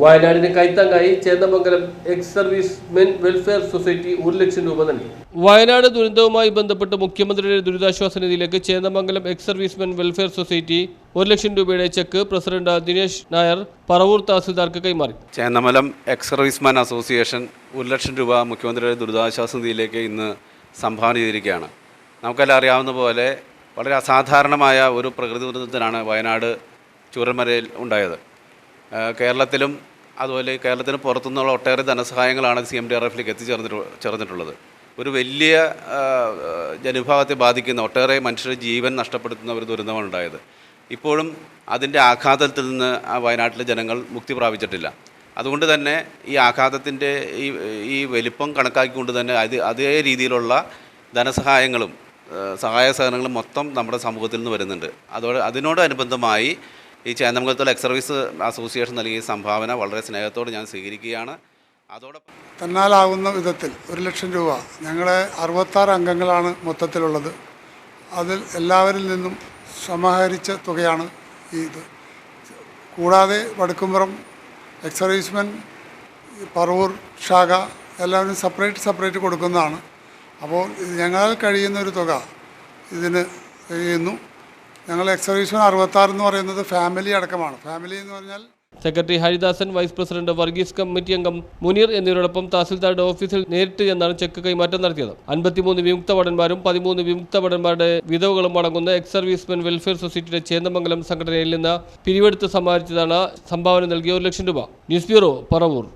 വയനാടിന് കൈത്താങ്ങായി Chendamangalam ex service men welfare society ഒരു ലക്ഷം രൂപ നൽകി. വയനാട് ദുരന്തവുമായി ബന്ധപ്പെട്ട് മുഖ്യമന്ത്രിയുടെ ദുരിതാശ്വാസ നിധിയിലേക്ക് Chendamangalam ex service men welfare society ഒരു ലക്ഷം രൂപയുടെ ചെക്ക് പ്രസിഡന്റ് ദിനേശ് നായർ പറവൂർ തഹസിൽദാർക്ക് കൈമാറി. ചേന്നമലം എക്സ് സർവീസ്മാൻ അസോസിയേഷൻ ഒരു ലക്ഷം രൂപ മുഖ്യമന്ത്രിയുടെ ദുരിതാശ്വാസ നിധിയിലേക്ക് ഇന്ന് സംഭാവന ചെയ്തിരിക്കുകയാണ്. നമുക്കെല്ലാം അറിയാവുന്ന പോലെ വളരെ അസാധാരണമായ ഒരു പ്രകൃതി ദുരന്തത്തിനാണ് വയനാട് ചൂരൽമലയിൽ ഉണ്ടായത്. കേരളത്തിലും അതുപോലെ കേരളത്തിന് പുറത്തുനിന്നുള്ള ഒട്ടേറെ ധനസഹായങ്ങളാണ് സി എം ഡി ആർ എഫിലേക്ക് എത്തിച്ചേർന്നിട്ട് ചേർന്നിട്ടുള്ളത്. ഒരു വലിയ ജനവിഭാഗത്തെ ബാധിക്കുന്ന ഒട്ടേറെ മനുഷ്യരുടെ ജീവൻ നഷ്ടപ്പെടുത്തുന്ന ഒരു ദുരന്തമാണ് ഉണ്ടായത്. ഇപ്പോഴും അതിന്റെ ആഘാതത്തിൽ നിന്ന് ആ വയനാട്ടിലെ ജനങ്ങൾ മുക്തി പ്രാപിച്ചിട്ടില്ല. അതുകൊണ്ട് തന്നെ ഈ ആഘാതത്തിന്റെ ഈ ഈ വലിപ്പം കണക്കാക്കിക്കൊണ്ട് തന്നെ അത് അതേ രീതിയിലുള്ള ധനസഹായങ്ങളും സഹായ സഹകരണങ്ങളും മൊത്തം നമ്മുടെ സമൂഹത്തിൽ നിന്ന് വരുന്നുണ്ട്. അതോടെ അതിനോടനുബന്ധമായി ഈ ചേന്നമംഗലത്തുള്ള എക്സ് സർവീസ് അസോസിയേഷൻ നൽകിയ സംഭാവന വളരെ സ്നേഹത്തോടെ ഞാൻ സ്വീകരിക്കുകയാണ്. അതോടൊപ്പം തന്നാലാവുന്ന വിധത്തിൽ ഒരു ലക്ഷം രൂപ ഞങ്ങളെ അറുപത്താറ് അംഗങ്ങളാണ് മൊത്തത്തിലുള്ളത്. അതിൽ എല്ലാവരിൽ നിന്നും സമാഹരിച്ച തുകയാണ് ഈ ഇത്. കൂടാതെ വടക്കുംപുറം എക്സ് സർവീസ്മെൻ പറവൂർ ശാഖ എല്ലാവരും സെപ്പറേറ്റ് സെപ്പറേറ്റ് കൊടുക്കുന്നതാണ്. അപ്പോൾ ഞങ്ങളാൽ കഴിയുന്ന ഒരു തുക ഇതിന് ചെയ്യുന്നു ഞങ്ങൾ എക്സ് സർവീസ്മെൻ അറുപത്താറ് എന്ന് പറയുന്നത് ഫാമിലി അടക്കമാണ്. ഫാമിലി എന്ന് പറഞ്ഞാൽ secretary Haridasan vice president Varghese committee അംഗം മുനീർ എന്നിവരോടൊപ്പം തഹസിൽദാരുടെ ഓഫീസിൽ നേരിട്ട് ചെന്നാണ് ചെക്ക് കൈമാറ്റം നടത്തിയത്. അൻപത്തിമൂന്ന് വിമുക്ത ഭടന്മാരും പതിമൂന്ന് വിമുക്ത ഭടന്മാരുടെ വിധവകളും അടങ്ങുന്ന എക്സ് സർവീസ്മെൻ വെൽഫെയർ സൊസൈറ്റിയുടെ ചേന്ദമംഗലം സംഘടനയിൽ നിന്ന് പിരിവെടുത്ത് സമ്മാനിച്ചതാണ് സംഭാവന നൽകിയ ഒരു ലക്ഷം രൂപ. News bureau Paravur.